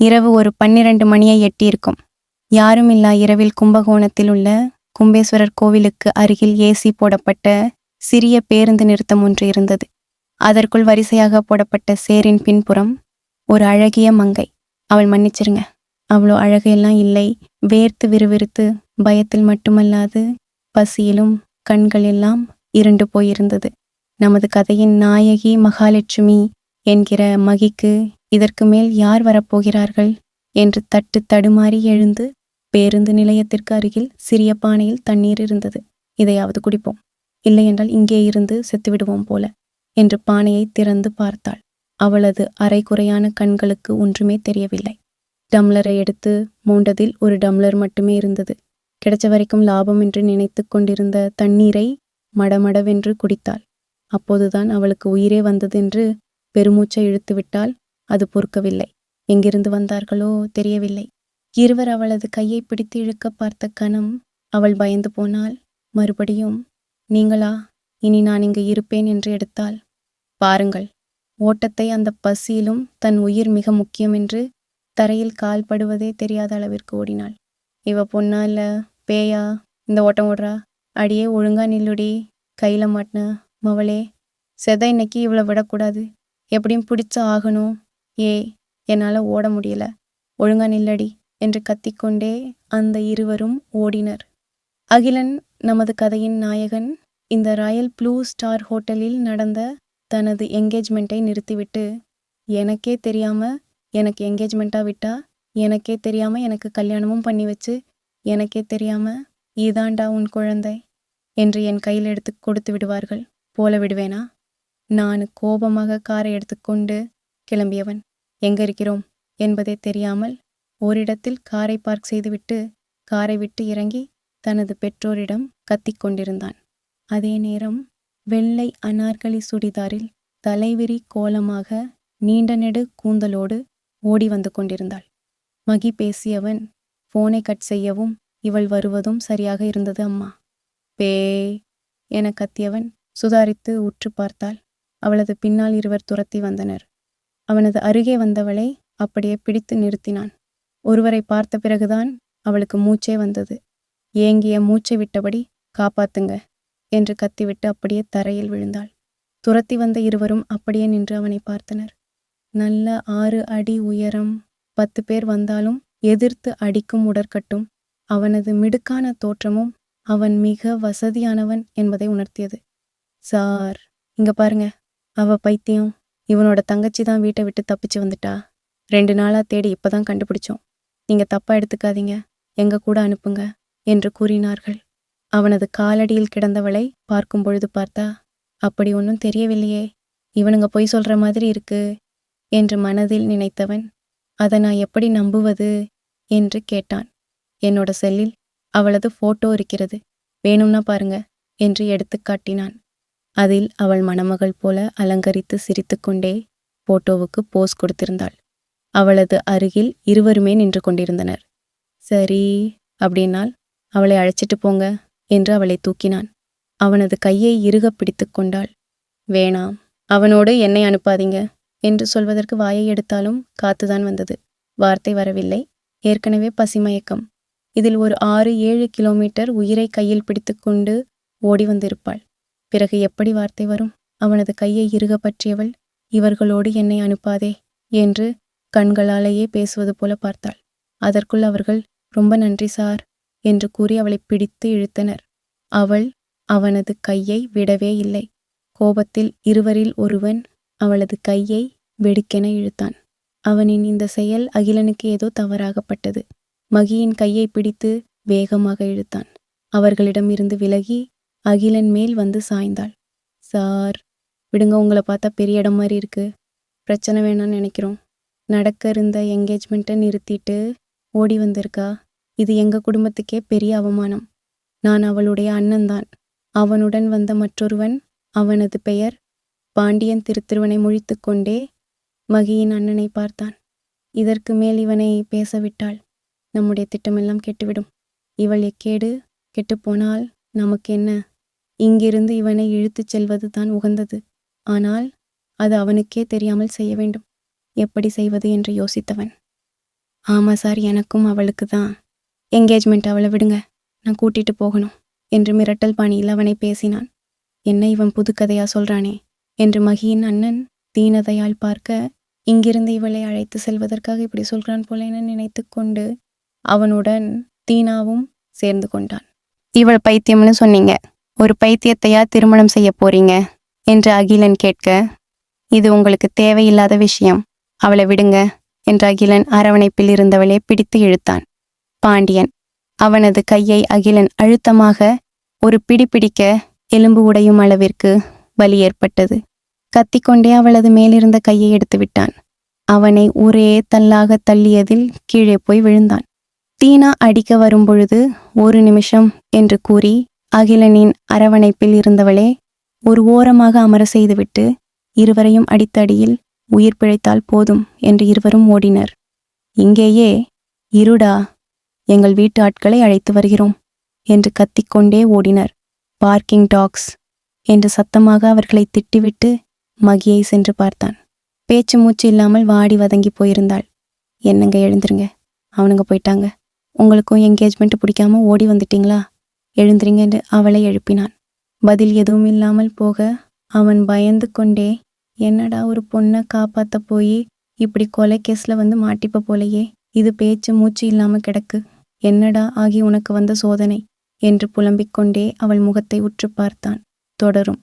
இரவு ஒரு பன்னிரண்டு மணியை எட்டியிருக்கும். யாரும் இல்லா இரவில் கும்பகோணத்தில் உள்ள கும்பேஸ்வரர் கோவிலுக்கு அருகில் ஏசி போடப்பட்ட சிறிய பேருந்து நிறுத்தம் ஒன்று இருந்தது. அதற்குள் வரிசையாக போடப்பட்ட சேரின் பின்புறம் ஒரு அழகிய மங்கை. அவள் மன்னிச்சிருங்க. அவ்வளோ அழகையெல்லாம் இல்லை. வேர்த்து விறுவிறுத்து பயத்தில் மட்டுமல்லாது பசியிலும் கண்கள் எல்லாம் இருண்டு போயிருந்தது. நமது கதையின் நாயகி மகாலட்சுமி என்கிற மகிக்கு இதற்கு மேல் யார் வரப்போகிறார்கள்? என்று தட்டு தடுமாறி எழுந்து பேருந்து நிலையத்திற்கு அருகில் சிறிய பானையில் தண்ணீர் இருந்தது. இதையாவது குடிப்போம். இல்லையென்றால் இங்கே இருந்து செத்துவிடுவோம் போல என்று பானையை திறந்து பார்த்தாள். அவளது அரைக்குறையான கண்களுக்கு ஒன்றுமே தெரியவில்லை. டம்ளரை எடுத்து மூண்டதில் ஒரு டம்ளர் மட்டுமே இருந்தது. கிடைச்ச வரைக்கும் லாபம் என்று நினைத்து கொண்டிருந்த தண்ணீரை மடமடவென்று குடித்தாள். அப்போதுதான் அவளுக்கு உயிரே வந்ததென்று பெருமூச்சை இழுத்துவிட்டால் அது பொறுக்கவில்லை. எங்கிருந்து வந்தார்களோ தெரியவில்லை. இருவர் அவளது கையை பிடித்து இழுக்க பார்த்த கணம் அவள் பயந்து போனாள். மறுபடியும் நீங்களா? இனி நான் இங்கு இருப்பேன் என்று எடுத்தால் பாருங்கள் ஓட்டத்தை அந்த பசியிலும் தன் உயிர் மிக முக்கியம் என்று தரையில் கால் படுவதே தெரியாத அளவிற்கு ஓடினாள். இவ பொண்ணா இல்ல பேயா? இந்த ஓட்டம் ஓடுறா? அடியே ஒழுங்கா நில்லுடி. கையில மாட்டின மவளே செத இன்னைக்கு இவளை விடக்கூடாது. எப்படியும் பிடிச்ச ஆகணும். ஏ என்னால் ஓட முடியல. ஒழுங்கா நில்லடி என்று கத்திக்கொண்டே அந்த இருவரும் ஓடினர். அகிலன் நமது கதையின் நாயகன் இந்த ராயல் ப்ளூ ஸ்டார் ஹோட்டலில் நடந்த தனது என்கேஜ்மெண்ட்டை நிறுத்திவிட்டு எனக்கே தெரியாமல் எனக்கு என்கேஜ்மெண்ட்டாக விட்டா எனக்கே தெரியாமல் எனக்கு கல்யாணமும் பண்ணி வச்சு எனக்கே தெரியாமல் இதாண்டா உன் குழந்தை என்று என் கையில் எடுத்து கொடுத்து விடுவார்கள். போல விடுவேனா? நான் கோபமாக காரை எடுத்துக்கொண்டு கிளம்பியவன். எங்கிருக்கிறோம் என்பதை என்பதே தெரியாமல் ஓரிடத்தில் காரை பார்க் செய்துவிட்டு காரை விட்டு இறங்கி தனது பெற்றோரிடம் கத்திக் கொண்டிருந்தான். அதே நேரம் வெள்ளை அனார்கலி சுடிதாரில் தலைவிரி கோலமாக நீண்ட நெடு கூந்தலோடு ஓடி வந்து கொண்டிருந்தாள். மகி பேசியவன் போனை கட் செய்யவும் இவள் வருவதும் சரியாக இருந்தது அம்மா. பேய் என கத்தியவன் சுதாரித்து உற்று பார்த்தாள். அவளது பின்னால் இருவர் துரத்தி வந்தனர். அவனது அருகே வந்தவளை அப்படியே பிடித்து நிறுத்தினான். ஒருவரை பார்த்த பிறகுதான் அவளுக்கு மூச்சே வந்தது. ஏங்கிய மூச்சை விட்டபடி காப்பாத்துங்க என்று கத்திவிட்டு அப்படியே தரையில் விழுந்தாள். துரத்தி வந்த இருவரும் அப்படியே நின்று அவனை பார்த்தனர். நல்ல ஆறு அடி உயரம். பத்து பேர் வந்தாலும் எதிர்த்து அடிக்கும் உடற்கட்டும். அவனது மிடுக்கான தோற்றமும் அவன் மிக வசதியானவன் என்பதை உணர்த்தியது. சார் இங்க பாருங்க. அவ பைத்தியம். இவனோட தங்கச்சி தான் வீட்டை விட்டு தப்பிச்சு வந்துட்டா. ரெண்டு நாளா தேடி இப்போதான் கண்டுபிடிச்சோம். நீங்கள் தப்பாக எடுத்துக்காதீங்க. எங்க கூட அனுப்புங்க என்று கூறினார்கள். அவனது காலடியில் கிடந்தவளை பார்க்கும் பொழுது பார்த்தா அப்படி ஒன்றும் தெரியவில்லையே. இவனுங்க பொய் சொல்ற மாதிரி இருக்கு என்று மனதில் நினைத்தவன் அதை நான் எப்படி நம்புவது? என்று கேட்டான். என்னோட செல்லில் அவளது ஃபோட்டோ இருக்கிறது. வேணும்னா பாருங்க என்று எடுத்து காட்டினான். அதில் அவள் மணமகள் போல அலங்கரித்து சிரித்துக்கொண்டே போட்டோவுக்கு போஸ் கொடுத்திருந்தாள். அவளது அருகில் இருவருமே நின்று கொண்டிருந்தனர். சரி அப்படின்னால் அவளை அழைச்சிட்டு போங்க என்று அவளை தூக்கினான். அவனது கையை இறுக பிடித்து கொண்டாள். வேணாம் அவனோடு என்னை அனுப்பாதீங்க என்று சொல்வதற்கு வாயை எடுத்தாலும் காத்துதான் வந்தது. வார்த்தை வரவில்லை. ஏற்கனவே பசிமயக்கம் இதில் ஒரு ஆறு ஏழு கிலோமீட்டர் உயிரை கையில் பிடித்துக்கொண்டு ஓடி வந்திருப்பாள். பிறகு எப்படி வார்த்தை வரும்? அவனது கையை இறுக பற்றியவள் இவர்களோடு என்னை அனுப்பாதே என்று கண்களாலேயே பேசுவது போல பார்த்தாள். அதற்குள் அவர்கள் ரொம்ப நன்றி சார் என்று கூறி அவளை பிடித்து இழுத்தனர். அவள் அவனது கையை விடவே இல்லை. கோபத்தில் இருவரில் ஒருவன் அவளது கையை வெடுக்கென இழுத்தான். அவனின் இந்த செயல் அகிலனுக்கு ஏதோ தவறாகப்பட்டது. மகியின் கையை பிடித்து வேகமாக இழுத்தான். அவர்களிடமிருந்து விலகி அகிலன் மேல் வந்து சாய்ந்தாள். சார் விடுங்க உங்களை பார்த்தா பெரிய இடம் மாதிரி இருக்கு. பிரச்சனை வேணாம்னு நினைக்கிறோம். நடக்க இருந்த என்கேஜ்மெண்ட்டை நிறுத்திட்டு ஓடி வந்திருக்கா? இது எங்கள் குடும்பத்துக்கே பெரிய அவமானம். நான் அவளுடைய அண்ணன்தான் அவனுடன் வந்த மற்றொருவன் அவனது பெயர் பாண்டியன் திருத்திருவனை முழித்துக்கொண்டே மகியின் அண்ணனை பார்த்தான். இதற்கு மேல் இவனை பேசவிட்டாள் நம்முடைய திட்டமெல்லாம் கெட்டுவிடும். இவள் எக்கேடு கெட்டுப்போனால் நமக்கு என்ன இங்கிருந்து இவனை இழுத்துச் செல்வது தான் உகந்தது. ஆனால் அது அவனுக்கே தெரியாமல் செய்ய வேண்டும். எப்படி செய்வது என்று யோசித்தவன். ஆமா சார் எனக்கும் அவளுக்கு தான் என்கேஜ்மெண்ட் அவளை விடுங்க. நான் கூட்டிட்டு போகணும் என்று மிரட்டல் பாணியில் அவனை பேசினான். என்ன இவன் புது கதையா சொல்றானே என்று மகியின் அண்ணன் தீனதையால் பார்க்க இங்கிருந்து இவளை அழைத்து செல்வதற்காக இப்படி சொல்கிறான் போல என நினைத்து கொண்டு அவனுடன் தீனாவும் சேர்ந்து கொண்டான். இவள் பைத்தியம்னு சொன்னீங்க. ஒரு பைத்தியத்தையா திருமணம் செய்ய போறீங்க? என்று அகிலன் கேட்க இது உங்களுக்கு தேவையில்லாத விஷயம். அவளை விடுங்க என்று அகிலன் அரவணைப்பில் இருந்தவளை பிடித்து இழுத்தான். பாண்டியன் அவனது கையை அகிலன் அழுத்தமாக ஒரு பிடி பிடிக்க எலும்பு உடையும் அளவிற்கு வலி ஏற்பட்டது. கத்திக்கொண்டே அவளது மேலிருந்த கையை எடுத்து விட்டான் அவனை ஒரே தள்ளாக தள்ளியதில் கீழே போய் விழுந்தான். தீனா அடிக்க வரும்பொழுது ஒரு நிமிஷம் என்று கூறி அகிலனின் அரவணைப்பில் இருந்தவளே ஒரு ஓரமாக அமர செய்துவிட்டு இருவரையும் அடித்தடியில் உயிர் பிழைத்தால் போதும் என்று இருவரும் ஓடினர். இங்கேயே இருடா எங்கள் வீட்டு ஆட்களை அழைத்து வருகிறோம் என்று கத்திக்கொண்டே ஓடினர். பார்க்கிங் டாக்ஸ் என்று சத்தமாக அவர்களை திட்டிவிட்டு மகியை சென்று பார்த்தான். பேச்சு மூச்சு இல்லாமல் வாடி வதங்கி போயிருந்தாள். என்னங்க எழுந்துருங்க அவனுங்க போயிட்டாங்க. உங்களுக்கும் என்கேஜ்மெண்ட் பிடிக்காம ஓடி வந்துட்டீங்களா? எழுந்துருங்க என்று அவளை எழுப்பினான். பதில் எதுவும் இல்லாமல் போக அவன் பயந்து கொண்டே என்னடா ஒரு பொண்ணை காப்பாத்த போய் இப்படி கொலை கேஸ்ல வந்து மாட்டிப்ப போலையே இது பேச்சு மூச்சு இல்லாம கிடக்கு. என்னடா ஆகி உனக்கு வந்த சோதனை? என்று புலம்பிக் கொண்டே அவள் முகத்தை உற்று பார்த்தான். தொடரும்.